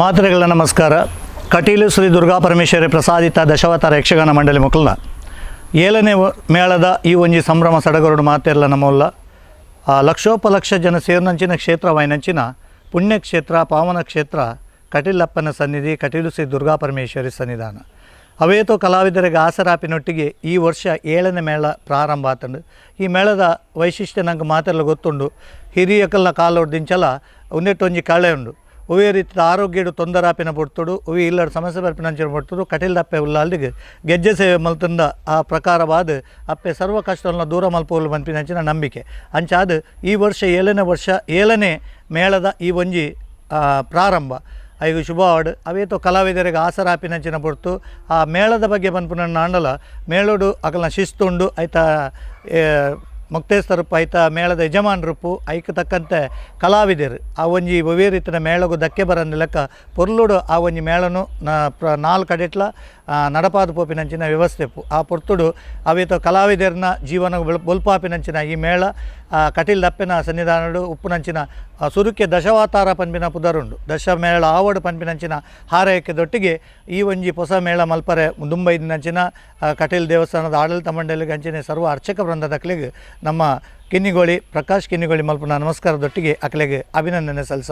ಮಾತ್ರೆಗಳ ನಮಸ್ಕಾರ. ಕಟೀಲು ಶ್ರೀ ದುರ್ಗಾ ಪರಮೇಶ್ವರಿ ಪ್ರಸಾದಿತ ದಶಾವತಾರ ಯಕ್ಷಗಾನ ಮಂಡಳಿ ಮಕ್ಕಳನ್ನ ಏಳನೇ ಮೇಳದ ಈ ಒಂಜಿ ಸಂಭ್ರಮ ಸಡಗರುಡು ಮಾತೆರ್ಲ ನಮ್ಮಲ್ಲ ಲಕ್ಷೋಪಲಕ್ಷ ಜನ ಸೇರ್ನಂಚಿನ ಕ್ಷೇತ್ರ ವೈನಂಚಿನ ಪುಣ್ಯಕ್ಷೇತ್ರ ಪಾವನ ಕ್ಷೇತ್ರ ಕಟೀಲಪ್ಪನ ಸನ್ನಿಧಿ, ಕಟೀಲು ಶ್ರೀ ದುರ್ಗಾ ಪರಮೇಶ್ವರಿ ಸನ್ನಿಧಾನ. ಅವೇತೋ ಕಲಾವಿದರಿಗೆ ಆಸರಾಪಿನೊಟ್ಟಿಗೆ ಈ ವರ್ಷ ಏಳನೇ ಮೇಳ ಪ್ರಾರಂಭ ಆತಂಡು, ಈ ಮೇಳದ ವೈಶಿಷ್ಟ್ಯ ನಂಗೆ ಮಾತೆಲ್ಲ ಗೊತ್ತುಂಡು. ಹಿರಿಯಕಲ್ನ ಕಾಲೊಡ್ದಿಂಚಲ ಉಂದೆಟ್ಟೊಂಜಿ ಕಳೆ ಉಂಡು ಒವೇ ರೀತಿಯ ಆರೋಗ್ಯಡು ತೊಂದರಾಪಿನ ಪೊಡ್ತುಡು ಒವಿ ಇಲ್ಲಡ ಸಮಸ್ಯೆ ಬರ್ಪಿನಂಚಿನ ಪೊಡ್ತುಡು ಕಟೀಲ್ ದಪ್ಪೆ ಉಲ್ಲಾಲ್ದಿಗೆ ಗೆಜ್ಜೆ ಸೇವೆ ಮಲ್ತಂದ ಆ ಪ್ರಕಾರವಾದ ಅಪ್ಪೆ ಸರ್ವ ಕಷ್ಟವನ್ನು ದೂರ ಮಲ್ಪೋಲು ಮನ್ಪಿನಂಚಿನ ನಂಬಿಕೆ. ಅಂಚಾದ ಈ ವರ್ಷ ಏಳನೇ ವರ್ಷ, ಏಳನೇ ಮೇಳದ ಈ ಒಂಜಿ ಪ್ರಾರಂಭ. ಐದು ಶುಭವಾಡ್ ಅವೇತೋ ಕಲಾವಿದರಿಗೆ ಆಸರಾಪಿನಂಚಿನ ಪೊರ್ತು ಆ ಮೇಳದ ಬಗ್ಗೆ ಬಂದ್ಪುನ ನಾಂಡಲ, ಮೇಳೋಡು ಅಕಲ್ನ ಶಿಸ್ತುಂಡು ಐತ ಏ, ಪೈತ ಮೇಳದ ಯಜಮಾನರಪ್ಪು ಐಕ್ ತಕ್ಕಂತೆ ಕಲಾವಿದರು ಆ ಒಂಜಿ ಒವೇ ರೀತಿಯ ಮೇಳಗು ಧಕ್ಕೆ ಬರಂದ ಲೆಕ್ಕ ಪೊರ್ಲುಡು ಆ ಒಂಜಿ ಮೇಳನು ನ ಪ್ರ ನಾಲ್ ಕಡೆಟ್ಲ ನಡಪಾದ ಪೋಪಿನಂಚಿನ ವ್ಯವಸ್ಥೆಪ್ಪು ಆ ಪೊರ್ತುಡು ಅವೇತ ಕಲಾವಿದರನ್ನ ಜೀವನ ಬೊಲ್- ಬೊಲ್ಪಾಪಿನಂಚಿನ ಈ ಮೇಳ ಕಟೀಲ್ ದಪ್ಪಿನ ಸನ್ನಿಧಾನಡು, ಉಪ್ಪುನಂಚಿನ ಸುರುಕೆ ದಶವಾತಾರ ಪನ್ಪಿನ ಪುದರುಂಡು. ದಶ ಮೇಳ ಆವಡು ಪನ್ಪಿನಂಚಿನ ಹಾರೈಕೆದೊಟ್ಟಿಗೆ ಈ ಒಂಜಿ ಹೊಸ ಮೇಳ ಮಲ್ಪರೆ ದುಂಬೈದಿನಂಚಿನ ನಂಚಿನ ಕಟೀಲ್ ದೇವಸ್ಥಾನದ ಆಡಳಿತ ಮಂಡಳಿಗೆ ಅಂಚಿನ ಸರ್ವ ಅರ್ಚಕ ವೃಂದದ ಅಕ್ಲೆಗೆ ನಮ್ಮ ಕಿನ್ನಿಗೋಳಿ, ಪ್ರಕಾಶ್ ಕಿನ್ನಿಗೋಳಿ ಮಲ್ಪನ ನಮಸ್ಕಾರದೊಟ್ಟಿಗೆ ಅಕ್ಲೆಗೆ ಅಭಿನಂದನೆ ಸಲ್ಲಿಸ